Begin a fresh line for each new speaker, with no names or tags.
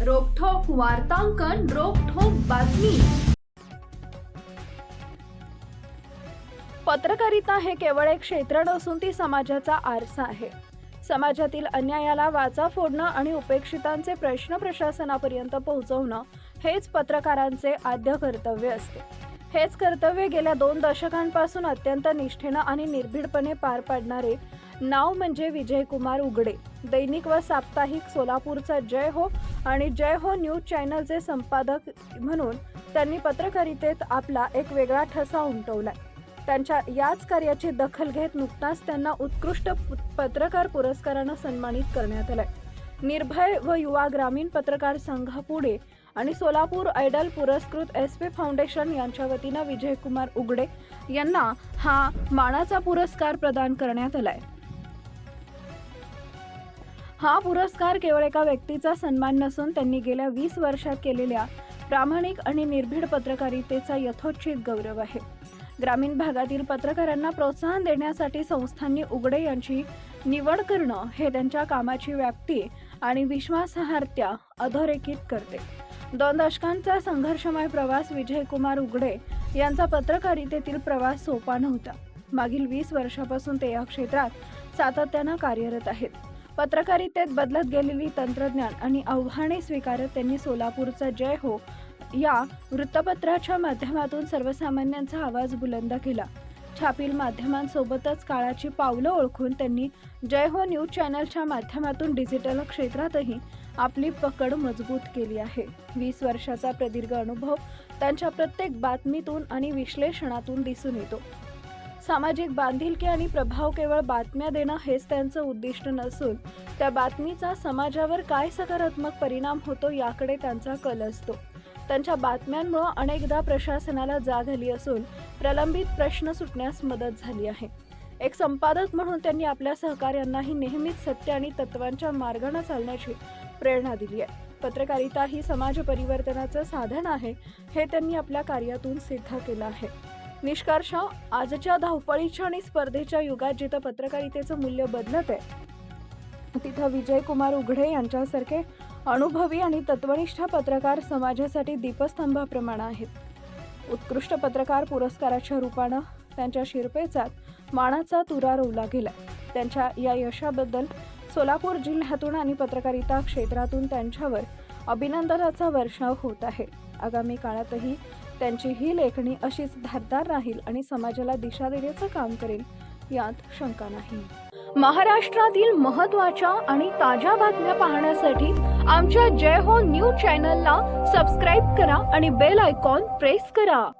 वार्तांकन रोखोक बातमी. पत्रकारिता हे केवळ एक क्षेत्र नसून ती समाजाचा आरसा आहे. समाजातील अन्यायाला वाचा फोडणं आणि उपेक्षितांचे प्रश्न प्रशासनापर्यंत पोहोचवणं हेच पत्रकारांचे आद्य कर्तव्य असते. हेच कर्तव्य गेल्या दोन दशकांपासून अत्यंत निष्ठेनं आणि निर्भीडपणे पार पाडणारे नाव म्हणजे विजयकुमार उगडे. दैनिक व साप्ताहिक सोलापूरचा जय हो आणि जय हो न्यूज चॅनलचे संपादक म्हणून त्यांनी पत्रकारितेत आपला एक वेगळा ठसा उमटवलाय. त्यांच्या याच कार्याची दखल घेत नुकताच त्यांना उत्कृष्ट पत्रकार पुरस्कारानं सन्मानित करण्यात आलंय. निर्भय व युवा ग्रामीण पत्रकार संघ आणि सोलापूर आयडल पुरस्कृत एस पी फाउंडेशन यांच्या वतीनं विजयकुमार उगडे यांना हा मानाचा पुरस्कार प्रदान करण्यात आलाय. हा पुरस्कार केवळ एका व्यक्तीचा सन्मान नसून त्यांनी गेल्या वीस वर्षात केलेल्या प्रामाणिक आणि निर्भीड पत्रकारितेचा यथोचित गौरव आहे. ग्रामीण भागातील पत्रकारांना प्रोत्साहन देण्यासाठी संस्थांनी उघडे यांची निवड करणं हे त्यांच्या कामाची व्याप्ती आणि विश्वासार्हत्या अधोरेखित करते. दोन दशकांचा संघर्षमय प्रवास विजयकुमार उगडे यांचा पत्रकारितेतील प्रवास सोपा नव्हता. मागील वीस वर्षापासून ते या क्षेत्रात सातत्यानं कार्यरत आहेत. पत्रकारितेत बदलत गेलेली तंत्रज्ञान आणि आव्हाने स्वीकारत त्यांनी सोलापूरचा जय हो या वृत्तपत्राच्या माध्यमातून सर्वसामान्यांचा आवाज बुलंद केला. छापील माध्यमांसोबतच काळाची पावलं ओळखून त्यांनी जय हो न्यूज चॅनलच्या माध्यमातून डिजिटल क्षेत्रातही आपली पकड मजबूत केली आहे. वीस वर्षाचा प्रदीर्घ अनुभव त्यांच्या प्रत्येक बातमीतून आणि विश्लेषणातून दिसून येतो. सामाजिक बांधिलकी आणि प्रभाव केवळ बातम्या देणं हेच त्यांचं उद्दिष्ट नसून त्या बातमीचा समाजावर काय सकारात्मक परिणाम होतो याकडे त्यांचा कल असतो. त्यांच्या बातम्यांमुळं अनेकदा प्रशासनाला जाग आली असून प्रलंबित प्रश्न सुटण्यास मदत झाली आहे. एक संपादक म्हणून त्यांनी आपल्या सहकार्यांनाही नेहमीच सत्य आणि तत्वांच्या मार्गाने चालण्याची प्रेरणा दिली आहे. पत्रकारिता ही समाज परिवर्तनाचं साधन आहे हे त्यांनी आपल्या कार्यातून सिद्ध केलं आहे. निष्कर्ष आजच्या धावपळीच्या आणि स्पर्धेच्या युगात जिथं पत्रकारितेचं मूल्य बदलत आहे तिथं विजयकुमार उघडे यांच्यासारखे अनुभवी आणि तत्वनिष्ठ पत्रकार समाजासाठी दीपस्तंभाप्रमाणे आहेत. उत्कृष्ट पत्रकार पुरस्काराच्या रूपानं त्यांच्या शिरपेचात मानाचा तुरा रोवला गेला त्यांच्या या यशाबद्दल सोलापूर जिल्ह्यातून आणि पत्रकारिता क्षेत्रातून त्यांच्यावर अभिनंदनाचा वर्षाव होत आहे. आगामी काळातही त्यांची ही लेखणी अशीच धारदार राहील आणि समाजाला दिशा देण्याचं काम करेल यात शंका नाही. महाराष्ट्रातील महत्त्वाच्या आणि ताज्या बातम्या पाहण्यासाठी आमच्या जय हो न्यूज चॅनलला सबस्क्राईब करा आणि बेल आयकॉन प्रेस करा.